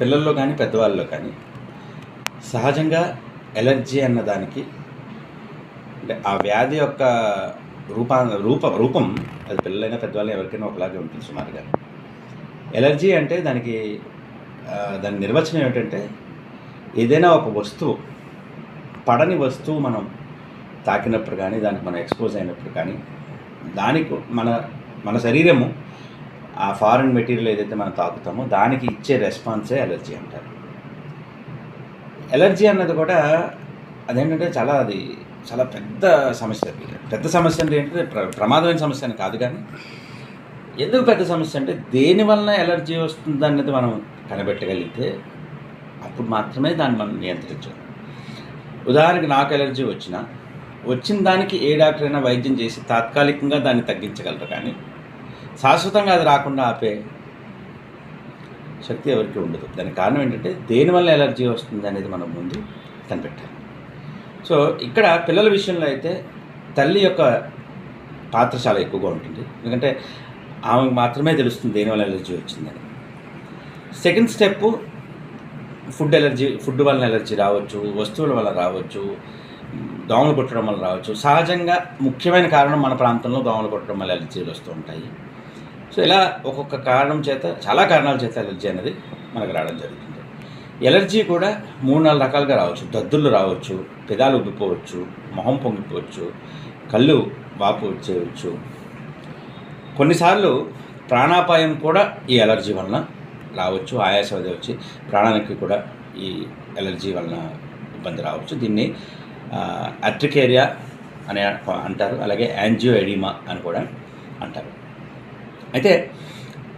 పిల్లల్లో కానీ పెద్దవాళ్ళలో కానీ సహజంగా ఎలర్జీ అన్న దానికి అంటే ఆ వ్యాధి యొక్క రూపా రూప రూపం అది పిల్లలైనా పెద్దవాళ్ళైనా ఎవరికైనా ఒకలాగే ఉంటుంది సుమారుగా ఎలర్జీ అంటే దానికి దాని నిర్వచనం ఏమిటంటే ఏదైనా ఒక వస్తువు పడని వస్తువు మనం తాకినప్పుడు కానీ దానికి మనం ఎక్స్పోజ్ అయినప్పుడు కానీ దానికి మన మన శరీరము ఆ ఫారిన్ మెటీరియల్ ఏదైతే మనం తాకుతామో దానికి ఇచ్చే రెస్పాన్సే ఎలర్జీ అంటారు. ఎలర్జీ అన్నది కూడా అదేంటంటే చాలా అది చాలా పెద్ద సమస్య పెద్ద సమస్య అంటే ఏంటంటే ప్ర ప్రమాదమైన సమస్య అని కాదు కానీ ఎందుకు పెద్ద సమస్య అంటే దేని వలన ఎలర్జీ వస్తుంది అనేది మనం కనిపెట్టగలిగితే అప్పుడు మాత్రమే దాన్ని మనం నియంత్రించాలి ఉదాహరణకి నాకు ఎలర్జీ వచ్చినా వచ్చిన దానికి ఏ డాక్టర్ అయినా వైద్యం చేసి తాత్కాలికంగా దాన్ని తగ్గించగలరు కానీ శాశ్వతంగా అది రాకుండా ఆపే శక్తి ఎవరికి ఉండదు. దానికి కారణం ఏంటంటే దేనివల్ల ఎలర్జీ వస్తుంది అనేది మనం ముందు కనిపెట్టాలి. సో ఇక్కడ పిల్లల విషయంలో అయితే తల్లి యొక్క పాత్ర చాలా ఎక్కువగా ఉంటుంది. ఎందుకంటే ఆమెకు మాత్రమే తెలుస్తుంది దేనివల్ల ఎలర్జీ వచ్చిందని. Second step food allergy food వలన ఎలర్జీ రావచ్చు వస్తువుల వల్ల రావచ్చు దోమలు కొట్టడం వల్ల రావచ్చు. సహజంగా ముఖ్యమైన కారణం మన ప్రాంతంలో దోమలు కొట్టడం వల్ల ఎలర్జీలు వస్తూ ఉంటాయి. సో ఇలా ఒక్కొక్క కారణం చేత చాలా కారణాల చేత ఎలర్జీ అనేది మనకు రావడం జరుగుతుంది. ఎలర్జీ కూడా మూడు నాలుగు రకాలుగా రావచ్చు. దద్దులు రావచ్చు పెదాలు ఉబ్బిపోవచ్చు మొహం పొంగిపోవచ్చు కళ్ళు వాపు వచ్చేయచ్చు కొన్నిసార్లు ప్రాణాపాయం కూడా ఈ ఎలర్జీ వలన రావచ్చు ఆయాసం అది వచ్చి ప్రాణానికి కూడా ఈ ఎలర్జీ వలన ఇబ్బంది రావచ్చు. దీన్ని అట్రికేరియా అని అంటారు. అలాగే యాంజియో ఎడిమా అని కూడా అంటారు. అయితే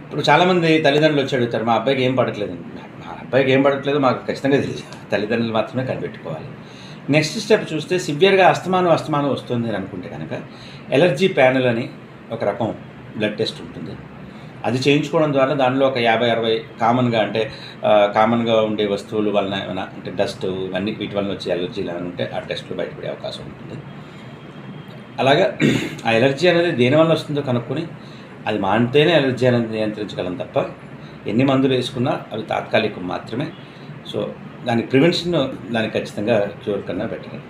ఇప్పుడు చాలామంది తల్లిదండ్రులు వచ్చి అడుగుతారు మా అబ్బాయికి ఏం పడట్లేదు? మా అబ్బాయికి ఏం పడట్లేదు మాకు ఖచ్చితంగా తెలియదు తల్లిదండ్రులు మాత్రమే కనిపెట్టుకోవాలి. నెక్స్ట్ స్టెప్ చూస్తే సివియర్గా అస్తమానం అస్తమానం వస్తుంది అని అనుకుంటే కనుక ఎలర్జీ ప్యానెల్ అని ఒక రకం బ్లడ్ టెస్ట్ ఉంటుంది. అది చేయించుకోవడం ద్వారా దానిలో ఒక యాభై అరవై కామన్గా అంటే కామన్గా ఉండే వస్తువులు వలన ఏమైనా అంటే డస్ట్ ఇవన్నీ వీటి వలన వచ్చే ఎలర్జీలు ఏమైనా ఉంటే ఆ టెస్ట్లో బయటపడే అవకాశం ఉంటుంది. అలాగా ఆ ఎలర్జీ అనేది దేనివల్ల వస్తుందో కనుక్కొని అది మానితేనే ఎలర్జీ నియంత్రించగలం తప్ప ఎన్ని మందులు వేసుకున్నా అవి తాత్కాలికం మాత్రమే. సో దాని ప్రివెన్షన్ దానికి ఖచ్చితంగా క్యూర్ కన్నా బెటర్.